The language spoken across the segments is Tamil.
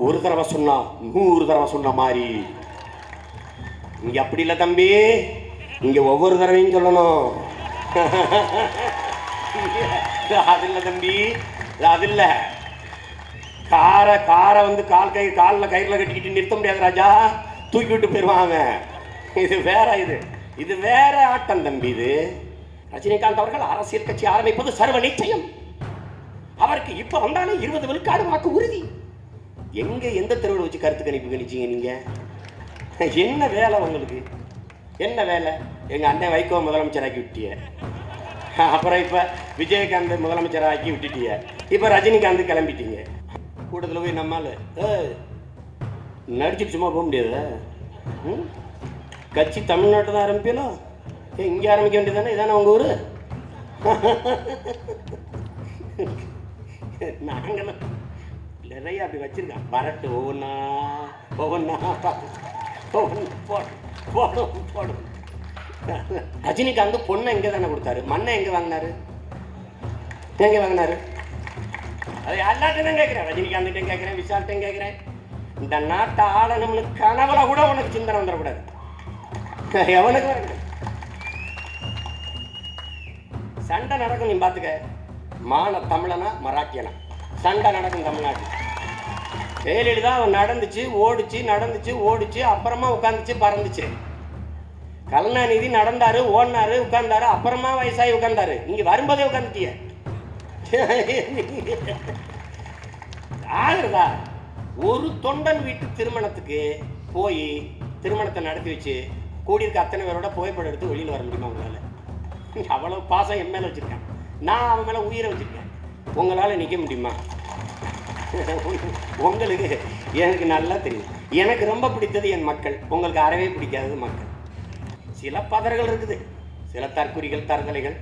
ஒரு தடவை சொன்னா நூறு தடவை சொன்ன மாதிரி. இங்க அப்படி இல்லை தம்பி. இங்க ஒவ்வொரு தடவையும் சொல்லணும். அது இல்லை தம்பி. அது இல்லை. காரை காரை வந்து கால் கை காலில் கயிறில் கட்டிக்கிட்டு நிறுத்த முடியாது ராஜா. தூக்கி விட்டு போயிடுவாங்க இது வேற இது. இது வேற ஆட்டம் தம்பி இது. ரஜினிகாந்த் அவர்கள் அரசியல் கட்சி ஆரம்பிப்பது சர்வ நிச்சயம். அவருக்கு இப்ப வந்தாலே இருபது விழுக்காடு வாக்கு உறுதி. எங்கே எந்த தெருவில் வச்சு கருத்து கணிப்பு கணிச்சிங்க நீங்கள் என்ன வேலை உங்களுக்கு? என்ன வேலை? எங்கள் அண்ணன் வைகோ முதலமைச்சராக்கி விட்டிய. அப்புறம் இப்போ விஜயகாந்த் முதலமைச்சராக்கி விட்டுட்டிய. இப்போ ரஜினிகாந்த் கிளம்பிட்டீங்க. கூட்டத்தில் போய் நம்மால் நடிச்சுட்டு சும்மா போக முடியாதா ம்? கட்சி தமிழ்நாட்டில் தான் ஆரம்பிப்பீங்களோ? இங்கே ஆரம்பிக்க வேண்டியதானே இதானே உங்கள் ஊர்? நாங்களும் நிறைய அப்படி வச்சிருக்கான். வரட்டு ஒவ்வொன்றா ஒவ்வொன்றா போடும் போடும் போடும் ரஜினிகாந்த் பொண்ணை எங்கே தானே கொடுத்தாரு. மண்ணை எங்கே வாங்கினாரு? எங்கே வாங்கினாரு? அது எல்லாத்தையும் கேட்குறேன். ரஜினிகாந்த்கிட்டையும் கேட்குறேன் விஷால்கிட்டையும் கேட்குறேன். இந்த நாட்டை ஆளணும்னு கனவுல கூட உனக்கு சிந்தனை வந்துடக்கூடாது. எவனுக்கு வரக்கூடாது? சண்டை நடக்கும் நீ பார்த்துக்க மான தமிழனா மராட்டியனா? சண்டை நடக்கும் தமிழ்நாட்டு ஜெயலலிதா அவன் நடந்துச்சு ஓடிச்சு நடந்துச்சு ஓடிச்சு அப்புறமா உட்காந்துச்சு பறந்துச்சு. கருணாநிதி நடந்தாரு ஓடினாரு உட்கார்ந்தாரு அப்புறமா வயசாகி உட்கார்ந்தாரு. நீங்க வரும்போதே உட்காந்துட்டிய ஆகுறதா? ஒரு தொண்டன் வீட்டு திருமணத்துக்கு போய் திருமணத்தை நடத்தி வச்சு கூடியிருக்க அத்தனை பேரோட புகைப்படம் எடுத்து வெளியில் வர முடியுமா உங்களால்? அவ்வளோ பாசம் என் மேலே வச்சுருக்கேன். நான் அவன் மேலே உயிரை வச்சுருக்கேன். உங்களால் நிற்க முடியுமா? உங்களுக்கு எனக்கு நல்லா தெரியும். எனக்கு ரொம்ப பிடித்தது என் மக்கள். உங்களுக்கு அறவே பிடிக்காதது மக்கள். சில பதறுகள் இருக்குது. சில தற்குறிகள் தரதலைகள்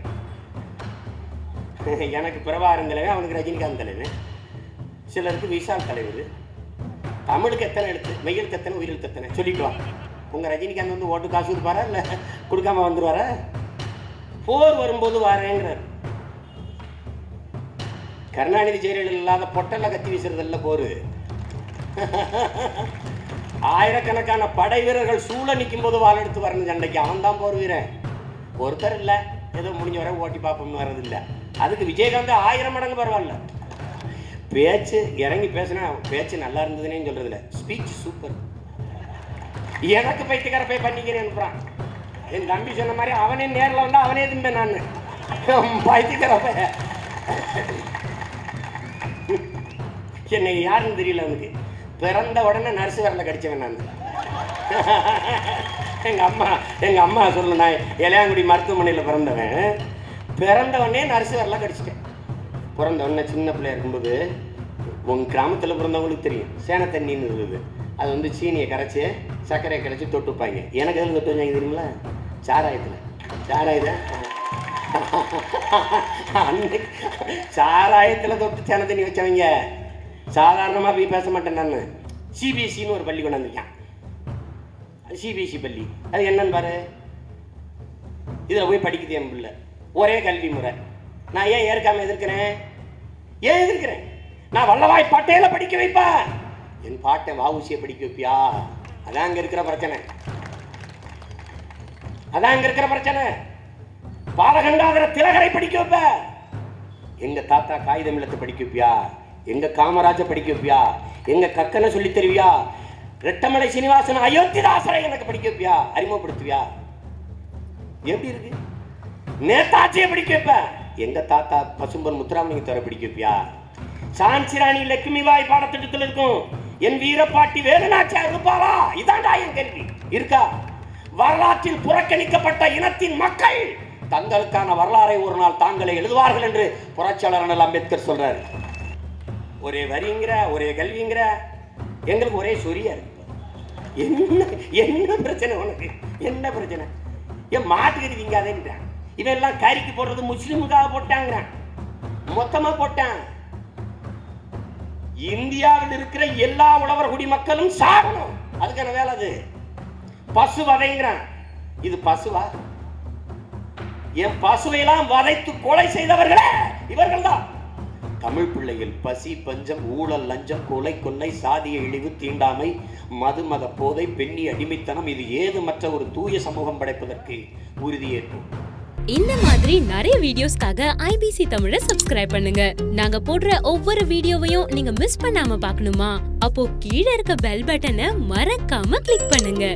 எனக்கு பிரபாகரன் தலைவன் அவனுக்கு ரஜினிகாந்த் தலைவன். சிலருக்கு விஷால் தலைவர். தமிழுக்கு எத்தனை எழுத்து? மெய்யெழுத்து எத்தனை? உயிரெழுத்து எத்தனை? சொல்லிட்டு உங்கள் ரஜினிகாந்த் வந்து ஓட்டு காசு கொடுப்பாரா இல்லை கொடுக்காம வந்துடுவாரா போர் வரும்போது வாரேங்கிறார். கருணாநிதி ஜெயலலிதா இல்லாத பொட்டலில் கத்தி வீசுறதில்ல போரு. ஆயிரக்கணக்கான படை வீரர்கள் சூழ நிற்கும் போது வாழை எடுத்து வரணும் சண்டைக்கு. அவன் தான் போர் வீரன். ஒருத்தர் இல்லை. ஏதோ முடிஞ்ச வரை ஓட்டி பார்ப்போம்னு வர்றது இல்லை அதுக்கு விஜயகாந்த் ஆயிரம் மடங்கு பரவாயில்ல. பேச்சு இறங்கி பேசினா பேச்சு நல்லா இருந்ததுன்னே சொல்றது இல்லை ஸ்பீச் சூப்பர் எனக்கு பைத்தியக்கார போய் பண்ணிக்கிறேன் என் தம்பி சொன்ன மாதிரி அவனே நேரில் வந்தால் அவனே திரும்ப நான். பைத்தியக்கார போய் என்னை யாருன்னு தெரியல அவனுக்கு. பிறந்த உடனே நர்ஸ் வரல கடிச்சவன் நான். எங்கள் அம்மா எங்கள் அம்மா சொல்லு நான் இளையாங்குடி மருத்துவமனையில் பிறந்தவன். பிறந்த உடனே நர்ஸ் வரல கடிச்சிட்டேன். பிறந்த உடனே சின்ன பிள்ளையா இருக்கும்போது உங்க கிராமத்தில் பிறந்தவங்களுக்கு தெரியும். சேன தண்ணின்னு இருக்குது. அது வந்து சீனியை கரைச்சி சர்க்கரையை கரைச்சி தொட்டு வைப்பாங்க எனக்கு எதில் தொட்டு வச்சாங்க தெரியுங்களா? சாராயத்தில். சாராயத்தை அன்னைக்கு சாராயத்தில் தொட்டு சேன தண்ணி வச்சவங்க. சாதாரணமாக போய் பேச மாட்டேன் நான். சிபிஎஸ்சின்னு ஒரு பள்ளி கொண்டாந்துருக்கேன். சிபிஎஸ்சி பள்ளி. அது என்னன்னு பாரு. இதில் போய் படிக்குது என் பிள்ளை. ஒரே கல்வி முறை. நான் ஏன் ஏற்காம எதிர்க்கிறேன்? ஏன் எதிர்க்கிறேன்? நான் வல்லவாய் பாட்டையில படிக்க வைப்பா. என் பாட்டை வாவுசியை படிக்க வைப்பியா? அதான் அங்கே இருக்கிற பிரச்சனை. அதான் அங்கே இருக்கிற பிரச்சனை. பாலகண்டாதர திலகரை படிக்க வைப்ப. எங்க தாத்தா காகிதம் இல்லத்தை படிக்க வைப்பியா? எங்கள் காமராஜ படிக்க வைப்பியா எங்கள் கக்கனை சொல்லி தருவியா? ரெட்டமலை சீனிவாசன் அயோத்திதாசரை எனக்கு படிக்க வைப்பியா அறிமுகப்படுத்துவியா? எப்படி இருக்கு? நேதாஜியை படிக்க வைப்ப. எங்க தாத்தா பசும்பன் முத்துராமலிங்க படிக்க வைப்பியா? சாஞ்சிராணி லட்சுமி பாய் பாடத்திட்டத்தில் இருக்கும் என் வீரப்பாட்டி வேலுநாச்சியார் இருப்பாளா? இதான்டா என் கேள்வி. இருக்கா? வரலாற்றில் புறக்கணிக்கப்பட்ட இனத்தின் மக்கள் தங்களுக்கான வரலாறை ஒரு நாள் தாங்களே எழுதுவார்கள் என்று புரட்சியாளர் அண்ணல் அம்பேத்கர் சொல்றாரு. ஒரே வரிங்கிற ஒரே கல்விங்கிற எங்களுக்கு ஒரே சொரியா இருக்கு. என்ன என்ன பிரச்சனை உனக்கு? என்ன பிரச்சனை? ஏன் மாட்டுக்கறி திங்காதேன்றான் இவெல்லாம் கறிக்கு போடுறது முஸ்லிமுக்காக போட்டாங்கிறான். மொத்தமா போட்டான். இந்தியாவில் இருக்கிற எல்லா உழவர் குடிமக்களும் சாகணும். அதுக்கான வேலை அது. பசு வதைங்கிறான். இது பசுவா? என் பசுவையெல்லாம் வதைத்து கொலை செய்தவர்களே இவர்கள் தான் தமிழ் பிள்ளைகள் பசி பஞ்சம் ஊழல் லஞ்சம் கொலை கொள்ளை சாதிய இழிவு தீண்டாமை மது மத போதை பெண்ணி அடிமைத்தனம் இது ஏதுமற்ற ஒரு தூய சமூகம் படைப்பதற்கு உறுதியேற்போம். இந்த மாதிரி நிறைய வீடியோஸ்க்காக ஐபிசி தமிழை சப்ஸ்கிரைப் பண்ணுங்க. நாங்க போடுற ஒவ்வொரு வீடியோவையும் நீங்க மிஸ் பண்ணாம பார்க்கணுமா? அப்போ கீழே இருக்க பெல் பட்டனை மறக்காம கிளிக் பண்ணுங்க.